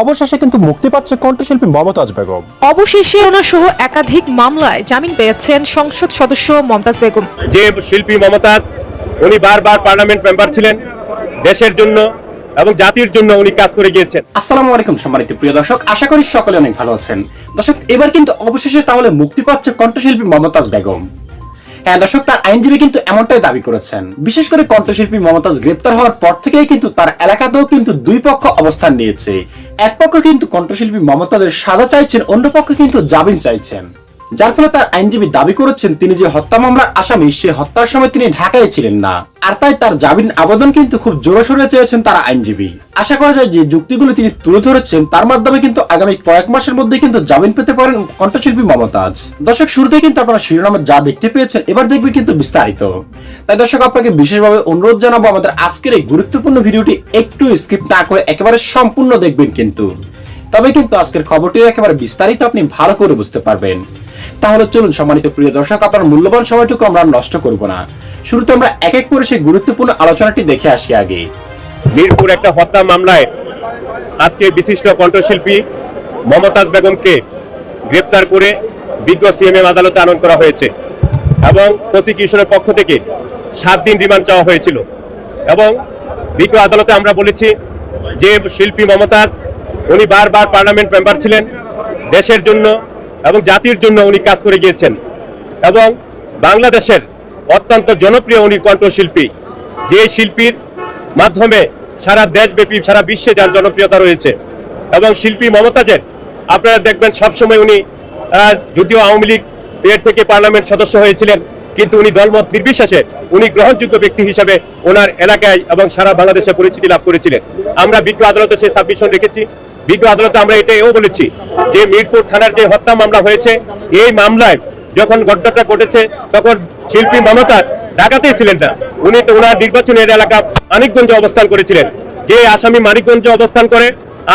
অবশেষে কিন্তু মুক্তি পাচ্ছে কণ্ঠশিল্পী মমতাজ বেগম। অবশেষে ওনার সহ একাধিক মামলায় জামিন পেয়েছেন সংসদ সদস্য মমতাজ বেগম। যে শিল্পী মমতাজ উনি বারবার পার্লামেন্ট মেম্বার ছিলেন দেশের জন্য এবং জাতির জন্য উনি কাজ করে গিয়েছেন। আসসালামু আলাইকুম সম্মানিত প্রিয় দর্শক আশা করি সকলে অনেক ভালো আছেন। দর্শক এবার কিন্তু অবশেষে তাহলে মুক্তি পাচ্ছে কণ্ঠশিল্পী মমতাজ বেগম। হ্যাঁ দর্শক তার আইনজীবী কিন্তু এমনটাই দাবি করেছেন। বিশেষ করে কণ্ঠশিল্পী মমতাজ গ্রেপ্তার হওয়ার পর থেকেই কিন্তু তার এলাকাতেও কিন্তু দুই পক্ষ অবস্থান নিয়েছে। এক পক্ষ কিন্তু কণ্ঠশিল্পী মমতাদের সাজা চাইছেন অন্য পক্ষ কিন্তু জামিন চাইছেন। যার ফলে তার আইনজীবী দাবি করেছেন তিনি যে হত্যা মামলার আসামি, সে হত্যার সময় তিনি ঢাকায় ছিলেন না। আর তাই তার জামিন আবেদন কিন্তু খুব জোরসোরে চেয়েছেন তারা আইনজীবী। আশা করা যায় যে যুক্তিগুলো তিনি তুলে ধরেছেন, তার মাধ্যমে কিন্তু আগামী কয়েক মাসের মধ্যে কিন্তু জামিন পেতে পারেন কণ্ঠশিল্পী মমতাজ। দর্শক শুরুতে কিন্তু আপনারা শিরোনামে যা দেখতে পেয়েছেন, এবার দেখবেন কিন্তু বিস্তারিত। তাই দর্শক, আপনাকে বিশেষভাবে অনুরোধ জানাব, আমাদের আজকের এই গুরুত্বপূর্ণ ভিডিওটি একটু স্কিপ না করে একেবারে সম্পূর্ণ দেখবেন কিন্তু। তবে কিন্তু আজকের খবরটি একেবারে বিস্তারিত আপনি ভালো করে বুঝতে পারবেন। তাহলে চলুন, সম্মানিত প্রিয় দর্শক, আপনার মূল্যবান সময়টুকু আমরা নষ্ট করব না। শুরুতে আমরা এক এক করে সেই গুরুত্বপূর্ণ আলোচনাটি দেখে আসি আগে। মিরপুর একটা হত্যা মামলায় আজকে বিশিষ্ট কণ্ঠশিল্পী মমতাজ বেগমকে গ্রেপ্তার করে বিজ্ঞ সিএমএম আদালতে আনয়ন করা হয়েছে এবং প্রসিকিউশনের পক্ষ থেকে সাত দিন রিমান্ড চাওয়া হয়েছিল। এবং বিজ্ঞ আদালতে আমরা বলেছি যে শিল্পী মমতাজ, উনি বারবার পার্লামেন্ট মেম্বার ছিলেন। দেশের জন্য এবং জাতির জন্য উনি কাজ করে গিয়েছেন। এবং বাংলাদেশের অত্যন্ত জনপ্রিয় উনি কণ্ঠশিল্পী, যে শিল্পীর মাধ্যমে সারা দেশব্যাপী, সারা বিশ্বে যার জনপ্রিয়তা রয়েছে। এবং শিল্পী মমতাজের, আপনারা দেখবেন সবসময় উনি যদিও আওয়ামী লীগ এর থেকে পার্লামেন্ট সদস্য হয়েছিলেন, কিন্তু উনি দলমত নির্বিশেষে উনি গ্রহণযোগ্য ব্যক্তি হিসেবে ওনার এলাকায় এবং সারা বাংলাদেশে পরিচিতি লাভ করেছিলেন। আমরা বিজ্ঞ আদালতে সেই সাবমিশন রেখেছি। বিজ্ঞ আদালতে আমরা এটা এও বলেছি যে মিরপুর থানার যে হত্যা মামলা হয়েছে, এই মামলায় যখন ঘটনাটা ঘটেছে, তখন শিল্পী মমতা ঢাকাতেই ছিলেন না। উনি তো ওনার নির্বাচনের এলাকা মানিকগঞ্জে অবস্থান করেছিলেন। যে আসামি মানিকগঞ্জে অবস্থান করে,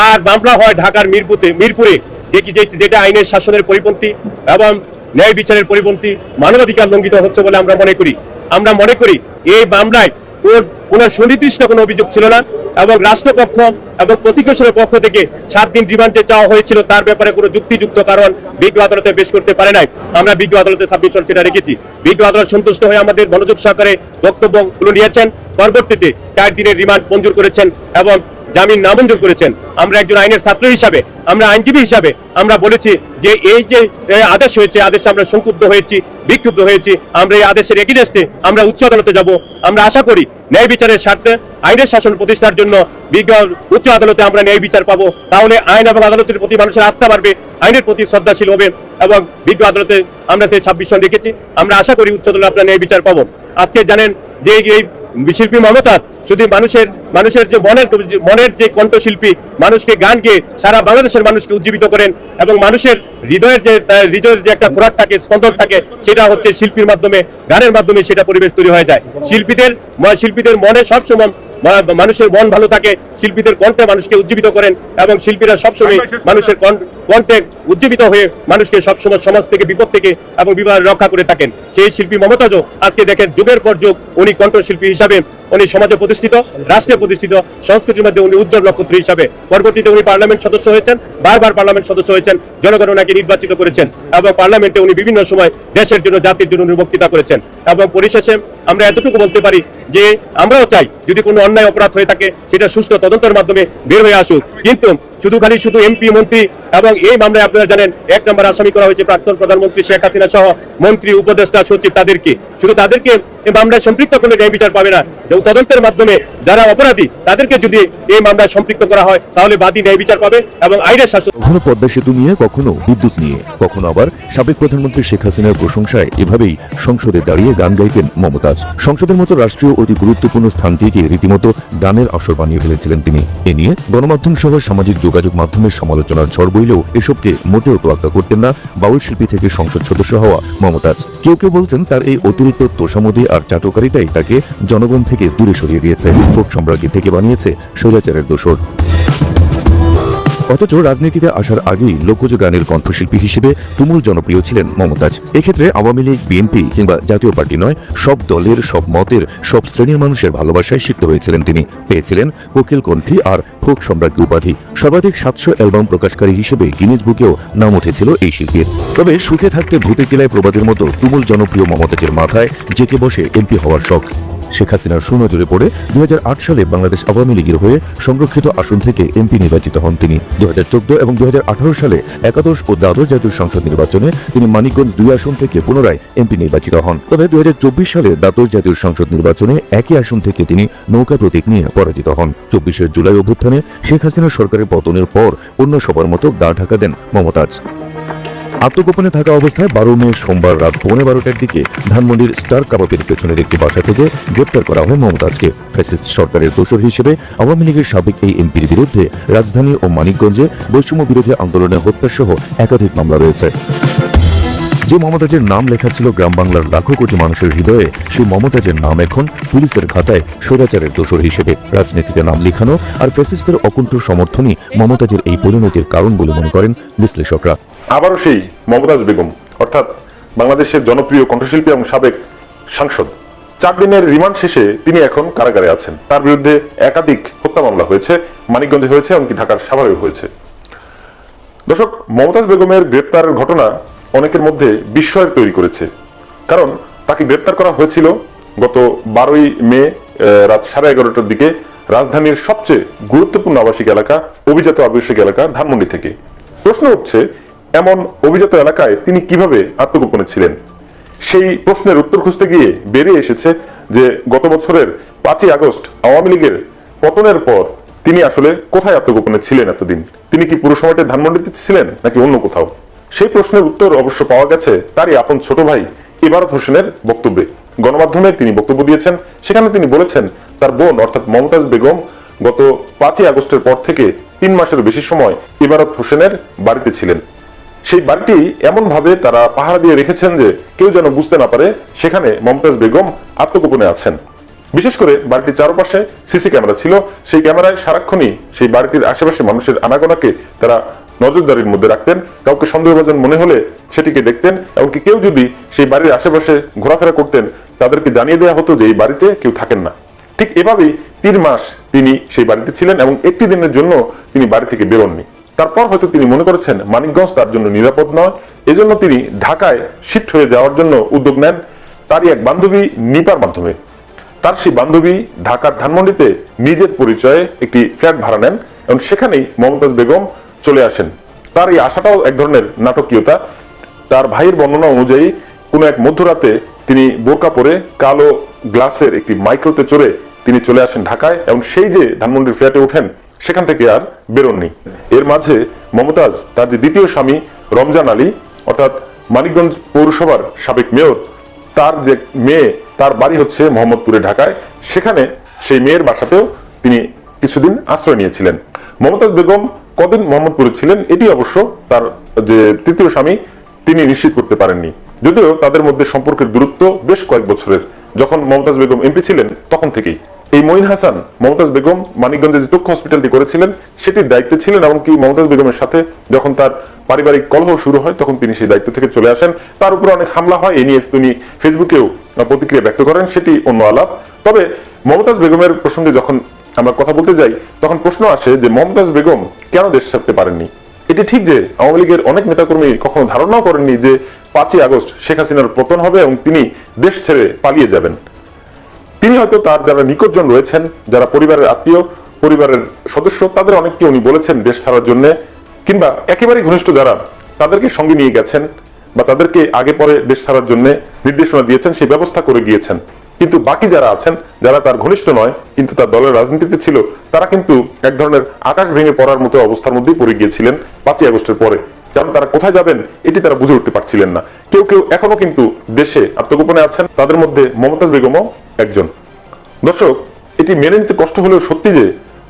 আর মামলা হয় ঢাকার মিরপুরে মিরপুরে, যে কি যেটা আইনের শাসনের পরিপন্থী এবং ন্যায় বিচারের পরিপন্থী মানবাধিকার লঙ্ঘিত হচ্ছে বলে আমরা মনে করি। আমরা মনে করি, এই মামলায় ওনার সুনির্দিষ্ট কোনো অভিযোগ ছিল না এবং রাষ্ট্রপক্ষ এবং পক্ষ থেকে সাত দিন রিমান্ডে চাওয়া হয়েছিল। তার ব্যাপারে কোনো যুক্তিযুক্ত কারণ বিজ্ঞ আদালতে পেশ করতে পারে নাই। আমরা বিজ্ঞ আদালতে সাবমিশন সেটা রেখেছি। বিজ্ঞ আদালত সন্তুষ্ট হয়ে আমাদের মনোযোগ সহকারে বক্তব্যগুলো নিয়েছেন। পরবর্তীতে চার দিনের রিমান্ড মঞ্জুর করেছেন এবং জামিন নামঞ্জুর করেছেন। আমরা একজন আইনের ছাত্র হিসাবে, আমরা আইনজীবী হিসাবে, আমরা বলেছি যে এই যে আদেশ হয়েছে, আদেশে আমরা সংক্ষুব্ধ হয়েছি, বিক্ষুব্ধ হয়েছি, আমরা এই আদেশের এগিনেস্টে আমরা উচ্চ আদালতে যাব। আমরা আশা করি ন্যায় বিচারের স্বার্থে আইনের শাসন প্রতিষ্ঠার জন্য উচ্চ আদালতে আমরা ন্যায় বিচার পাবো। তাহলে আইন এবং আদালতের প্রতি মানুষের আস্থা বাড়বে, আইনের প্রতি শ্রদ্ধাশীল হবে এবং বিজ্ঞ আদালতে আমরা সেই ছাব্বিশন রেখেছি। আমরা আশা করি উচ্চ আদালতে আমরা ন্যায় বিচার পাবো। আজকে জানেন যে এই শিল্পী মমতাজ শুধু মানুষের মানুষের যে মনের মনের যে কণ্ঠশিল্পী মানুষকে গান গেয়ে সারা বাংলাদেশের মানুষকে উজ্জীবিত করেন এবং মানুষের হৃদয়ের যে হৃদয়ের যে একটা খোরাক থাকে স্পন্দন থাকে সেটা হচ্ছে শিল্পীর মাধ্যমে গানের মাধ্যমে সেটা পরিবেশ তৈরি হয়ে যায়। শিল্পীদের শিল্পীদের মনে সবসময় মানুষের মন ভালো থাকে শিল্পীদের কণ্ঠে মানুষকে উজ্জীবিত করেন এবং শিল্পীরা সবসময় মানুষের কণ্ঠ- কণ্ঠে উজ্জীবিত হয়ে মানুষকে সবসময় সমাজ থেকে বিপদ থেকে এবং বিবাহ রক্ষা করে থাকেন। সেই শিল্পী মমতাজও আজকে দেখেন যুগের পর যুগ উনি কণ্ঠশিল্পী হিসাবে উনি সমাজে প্রতিষ্ঠিত, রাষ্ট্রে প্রতিষ্ঠিত, সংস্কৃতির মধ্যে উনি উজ্জ্বল নক্ষত্র হিসাবে। পরবর্তীতে উনি পার্লামেন্ট সদস্য হয়েছেন, বারবার পার্লামেন্ট সদস্য হয়েছেন, জনগণ ওনাকে নির্বাচিত করেছেন এবং পার্লামেন্টে উনি বিভিন্ন সময় দেশের জন্য, জাতির জন্য উনি বক্তৃতা করেছেন। এবং পরিশেষে আমরা এতটুকু বলতে পারি যে আমরাও চাই যদি কোনো অন্যায় অপরাধ হয়ে থাকে, সেটা সুষ্ঠু তদন্তের মাধ্যমে বের হয়ে আসুক। কিন্তু শুধু খালি শুধু এমপি মন্ত্রী এবং এই মামলায় আপনারা জানেন, এক নম্বর আসামি করা হয়েছে প্রাক্তন প্রধানমন্ত্রী শেখ হাসিনা সহ মন্ত্রী, উপদেষ্টা, সচিব তাদেরকে। শুধু তাদেরকে এই মামলায় সম্পৃক্ত করলে ন্যায় বিচার পাবে না। যে তদন্তের মাধ্যমে যারা অপরাধী, তাদেরকে যদি এই মামলায় সম্পৃক্ত করা হয়, তাহলে বাদী ন্যায় বিচার পাবে এবং আইনের শাসন কখনো পদ্মা সেতু নিয়ে কখনো বিদ্যুৎ নিয়ে, কখনো আবার সাবেক প্রধানমন্ত্রী শেখ হাসিনার প্রশংসায় এভাবেই সংসদে দাঁড়িয়ে গান গাইতেন মমতাজ। সংসদের মতো রাষ্ট্রীয় অতি গুরুত্বপূর্ণ স্থানটিকে রীতিমতো গানের আসর বানিয়ে ফেলেছিলেন তিনি। এ নিয়ে গণমাধ্যম সহ সামাজিক যোগাযোগ মাধ্যমের সমালোচনার ঝড় বইলেও এসবকে মোটেও তোয়াক্কা করতেন না বাউল শিল্পী থেকে সংসদ সদস্য হওয়া মমতাজ। কেউ কেউ বলছেন তার এই অতিরিক্ত তোষামোদী আর চাটকারিতাই তাকে জনগণ থেকে দূরে সরিয়ে দিয়েছে। ফোক সম্রাজ্ঞী থেকে বানিয়েছে স্বৈরাচারের দোষর অথচ রাজনীতিতে আসার আগেই লোকজ গানের কণ্ঠশিল্পী হিসেবে তুমুল জনপ্রিয় ছিলেন মমতাজ। এক্ষেত্রে আওয়ামী লীগ, বিএনপি কিংবা জাতীয় পার্টি নয়, সব দলের, সব মতের, সব শ্রেণির মানুষের ভালোবাসায় সিক্ত হয়েছিলেন তিনি। পেয়েছিলেন কোকিল কণ্ঠী আর ফোক সম্রাজ্ঞী উপাধি। সর্বাধিক সাতশো অ্যালবাম প্রকাশকারী হিসেবে গিনিজ বুকেও নাম উঠেছিল এই শিল্পীর। তবে সুখে থাকতে ভূতে কিলায় প্রবাদের মতো তুমুল জনপ্রিয় মমতাজের মাথায় জেকে বসে এমপি হওয়ার শখ। শেখ হাসিনার সুনজরে পড়ে দুই হাজার আট সালে বাংলাদেশ আওয়ামী লীগের হয়ে সংরক্ষিত আসন থেকে এমপি নির্বাচিত হন তিনি। দু হাজার চৌদ্দ এবং দু হাজার আঠারো সালে একাদশ ও দ্বাদশ জাতীয় সংসদ নির্বাচনে তিনি মানিকগঞ্জ দুই আসন থেকে পুনরায় এমপি নির্বাচিত হন। তবে দুই হাজার চব্বিশ সালে দ্বাদশ জাতীয় সংসদ নির্বাচনে একই আসন থেকে তিনি নৌকা প্রতীক নিয়ে পরাজিত হন। চব্বিশের জুলাই অভ্যুত্থানে শেখ হাসিনা সরকারের পতনের পর অন্য সবার মতো গা ঢাকা দেন মমতাজ। আত্মগোপনে থাকা অবস্থায় বারো মে সোমবার রাত পৌনে বারোটার দিকে ধানমন্ডির স্টার কাবাবের পেছনের একটি বাসা থেকে গ্রেপ্তার করা হয় মমতাজকে ফ্যাসিস্ট সরকারের দোষর হিসেবে আওয়ামী লীগের সাবেক এই এমপির বিরুদ্ধে রাজধানী ও মানিকগঞ্জে বৈষম্য বিরোধী আন্দোলনে হত্যাসহ একাধিক মামলা রয়েছে। যে মমতাজের নাম লেখা ছিল গ্রাম বাংলার লাখো কোটি মানুষের হৃদয়ে, সেই মমতাজের নাম এখন পুলিশের খাতায় স্বৈরাচারের দোষর হিসেবে রাজনীতিতে নাম লিখানো আর ফ্যাসিস্টের অকুণ্ঠ সমর্থনই মমতাজের এই পরিণতির কারণ বলে মনে করেন বিশ্লেষকরা। আবারও সেই মমতাজ বেগম, অর্থাৎ বাংলাদেশের জনপ্রিয় কণ্ঠশিল্পী এবং সাবেক সাংসদ। চার দিনের রিমান্ড শেষে তিনি এখন কারাগারে আছেন। তার বিরুদ্ধে একাধিক হত্যা মামলা হয়েছে, মানিকগঞ্জে হয়েছে, এমনকি ঢাকার সাভারেও হয়েছে। দর্শক, মমতাজ বেগমের গ্রেপ্তারের ঘটনা অনেকের মধ্যে বিস্ময়ের তৈরি করেছে। কারণ তাকে গ্রেপ্তার করা হয়েছিল গত বারোই মে রাত সাড়ে এগারোটার দিকে রাজধানীর সবচেয়ে গুরুত্বপূর্ণ আবাসিক এলাকা, অভিজাত আবাসিক এলাকা ধানমন্ডি থেকে। প্রশ্ন উঠছে এমন অভিজাত এলাকায় তিনি কীভাবে আত্মগোপনে ছিলেন? সেই প্রশ্নের উত্তর খুঁজতে গিয়ে বেরিয়ে এসেছে যে গত বছরের পাঁচই আগস্ট আওয়ামী লীগের পতনের পর তিনি আসলে কোথায় আত্মগোপনে ছিলেন এতদিন? তিনি কি পুরো সময়টা ধানমন্ডিতে ছিলেন নাকি অন্য কোথাও? সেই প্রশ্নের উত্তর অবশ্য পাওয়া গেছে তারই আপন ছোট ভাই ইবারত হোসেনের বক্তব্যে। গণমাধ্যমে তিনি বক্তব্য দিয়েছেন, সেখানে তিনি বলেছেন, তার বোন অর্থাৎ মমতাজ বেগম গত পাঁচই আগস্টের পর থেকে তিন মাসের বেশি সময় ইবারত হোসেনের বাড়িতে ছিলেন। সেই বাড়িটি এমন ভাবে তারা পাহারা দিয়ে রেখেছেন যে কেউ যেন বুঝতে না পারে সেখানে মমতাজ বেগম আত্মগোপনে আছেন। বিশেষ করে বাড়িটির চারপাশে সিসি ক্যামেরা ছিল। সেই ক্যামেরায় সারাক্ষণই সেই বাড়িটির আশেপাশে মানুষের আনাগোনাকে তারা নজরদারির মধ্যে রাখতেন। কাউকে সন্দেহভাজন মনে হলে সেটিকে দেখতেন এমনকি কেউ যদি সেই বাড়ির আশেপাশে ঘোরাফেরা করতেন, তাদেরকে জানিয়ে দেওয়া হতো যে এই বাড়িতে কেউ থাকেন না। ঠিক এভাবেই তিন মাস তিনি সেই বাড়িতে ছিলেন এবং একটি দিনের জন্য তিনি বাড়ি থেকে বেরোননি। তারপর হয়তো তিনি মনে করেছেন, মানিকগঞ্জ তার জন্য নিরাপদ নয়। এজন্য তিনি ঢাকায় শিফট হয়ে যাওয়ার জন্য উদ্যোগ নেন। তারই এক বান্ধবী নিপার মাধ্যমে। তার সেই বান্ধবী ঢাকার ধানমন্ডিতে নিজের পরিচয়ে একটি ফ্ল্যাট ভাড়া নেন এবং সেখানেই মমতাজ বেগম চলে আসেন। তার এই আশাটাও এক ধরনের নাটকীয়তা। তার ভাইয়ের বর্ণনা অনুযায়ী, কোনো এক মধ্যরাতে তিনি বোরকা পরে কালো গ্লাসের একটি মাইক্রোতে চড়ে তিনি চলে আসেন ঢাকায় এবং সেই যে ধানমন্ডির ফ্ল্যাটে ওঠেন, সেখান থেকে আর বেরোননি। এর মাঝে মমতাজ তার যে দ্বিতীয় স্বামী রমজান আলী, অর্থাৎ মানিকগঞ্জ পৌরসভার সাবেক মেয়র তার যে মেয়ে, তার বাড়ি হচ্ছে মোহাম্মদপুরে, ঢাকায়। সেখানে সেই মেয়ের বাসাতেও তিনি কিছুদিন আশ্রয় নিয়েছিলেন। মমতাজ বেগম কদিন মোহাম্মদপুরে ছিলেন, এটি অবশ্য তার যে তৃতীয় স্বামী, তিনি নিশ্চিত করতে পারেননি। যদিও তাদের মধ্যে সম্পর্কের দূরত্ব বেশ কয়েক বছরের। যখন মমতাজ বেগম এমপি ছিলেন, তখন থেকেই। এই মঈন হাসান, মমতাজ বেগম মানিকগঞ্জে যে চক্ষু হসপিটালটি করেছিলেন, সেটির দায়িত্বে ছিলেন এমনকি মমতাজ বেগমের সাথে যখন তার পারিবারিক কলহ শুরু হয়, তখন তিনি সেই দায়িত্ব থেকে চলে আসেন। তার উপর অনেক হামলা হয়, এ নিয়ে তিনি ফেসবুকেও প্রতিক্রিয়া ব্যক্ত করেন, সেটি অন্য আলাপ। তবে মমতাজ বেগমের প্রসঙ্গে যখন আমরা কথা বলতে যাই, তখন প্রশ্ন আসে যে মমতাজ বেগম কেন দেশ ছাড়তে পারেননি? এটি ঠিক যে আওয়ামী লীগের অনেক নেতাকর্মী কখনো ধারণাও করেননি যে পাঁচই আগস্ট শেখ হাসিনার পতন হবে এবং তিনি দেশ ছেড়ে পালিয়ে যাবেন। তিনি হয়তো তার যারা নিকটজন রয়েছেন, যারা পরিবারের আত্মীয়, পরিবারের সদস্য, তাদের অনেককে উনি বলেছেন দেশ ছাড়ার জন্য, কিংবা একেবারে ঘনিষ্ঠ যারা, তাদেরকে সঙ্গে নিয়ে গেছেন বা তাদেরকে আগে পরে দেশ ছাড়ার জন্য নির্দেশনা দিয়েছেন, সেই ব্যবস্থা করে গিয়েছেন। কিন্তু বাকি যারা আছেন, যারা তার ঘনিষ্ঠ নয়, কিন্তু তার দলের রাজনীতিতে ছিল, তারা কিন্তু এক ধরনের আকাশ ভেঙে পড়ার মতো অবস্থার মধ্যেই পড়ে গিয়েছিলেন পাঁচই আগস্টের পরে। কারণ তারা কোথায় যাবেন, এটি তারা বুঝে উঠতে পারছিলেন না। কেউ কেউ এখনও কিন্তু দেশে আত্মগোপনে আছেন, তাদের মধ্যে মমতাজ বেগমও একজন। দর্শক, এটি মেনে নিতে কষ্ট হলেও সত্যি যে,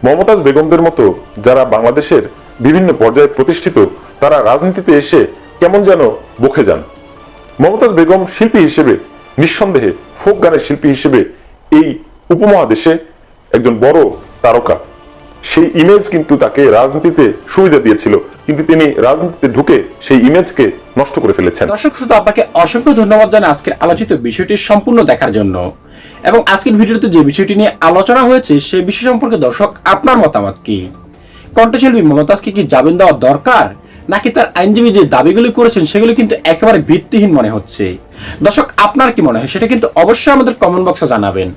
মমতাজ বেগমদের মতো যারা বাংলাদেশের বিভিন্ন পর্যায়ে প্রতিষ্ঠিত, তারা রাজনীতিতে এসে কেমন যেন বকে যান। মমতাজ বেগম শিল্পী হিসেবে, নিঃসন্দেহে ফোক গানের শিল্পী হিসেবে এই উপমহাদেশে একজন বড় তারকা। সেই ইমেজ কিন্তু তাকে রাজনীতিতে সুবিধা দিয়েছিল। কিন্তু তিনি রাজনীতিতে ঢুকে সেই ইমেজকে নষ্ট করে ফেলেছেন। দর্শক শুধু আপনাকে অসংখ্য ধন্যবাদ জানাই আজকের আলোচিত বিষয়টি সম্পূর্ণ দেখার জন্য। এবং আজকের ভিডিওতে যে বিষয়টি নিয়ে আলোচনা হয়েছে সেই বিষয় সম্পর্কে দর্শক, আপনার মতামত কি? কণ্ঠশিল্পী মমতাজকে কি জামিন দেওয়া দরকার? নাকি তার আইনজীবী যে দাবিগুলি করেছেন, সেগুলি কিন্তু একেবারে ভিত্তিহীন মনে হচ্ছে? দর্শক, আপনার কি মনে হয়? সেটা কিন্তু অবশ্যই আমাদের কমেন্ট বক্সে জানাবেন।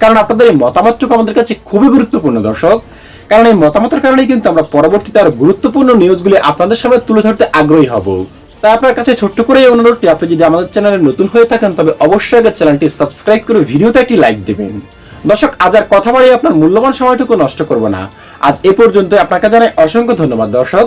কারণ আপনাদের এই মতামতটুকু আমাদের কাছে খুবই গুরুত্বপূর্ণ, দর্শক। কারণ এই মতামতের কারণেই কিন্তু আমরা পরবর্তীতে আরও গুরুত্বপূর্ণ নিউজগুলি আপনাদের সামনে তুলে ধরতে আগ্রহী হব। তাই আপনার কাছে ছোট্ট করে এই অনুরোধটি, আপনি যদি আমাদের চ্যানেলে নতুন হয়ে থাকেন, তবে অবশ্যই আগে চ্যানেলটি সাবস্ক্রাইব করে ভিডিওতে একটি লাইক দেবেন। দর্শক, আজ আর কথা বাড়িয়ে আপনার মূল্যবান সময়টুকু নষ্ট করব না। আজ এ পর্যন্ত আপনাকে জানাই অসংখ্য ধন্যবাদ। দর্শক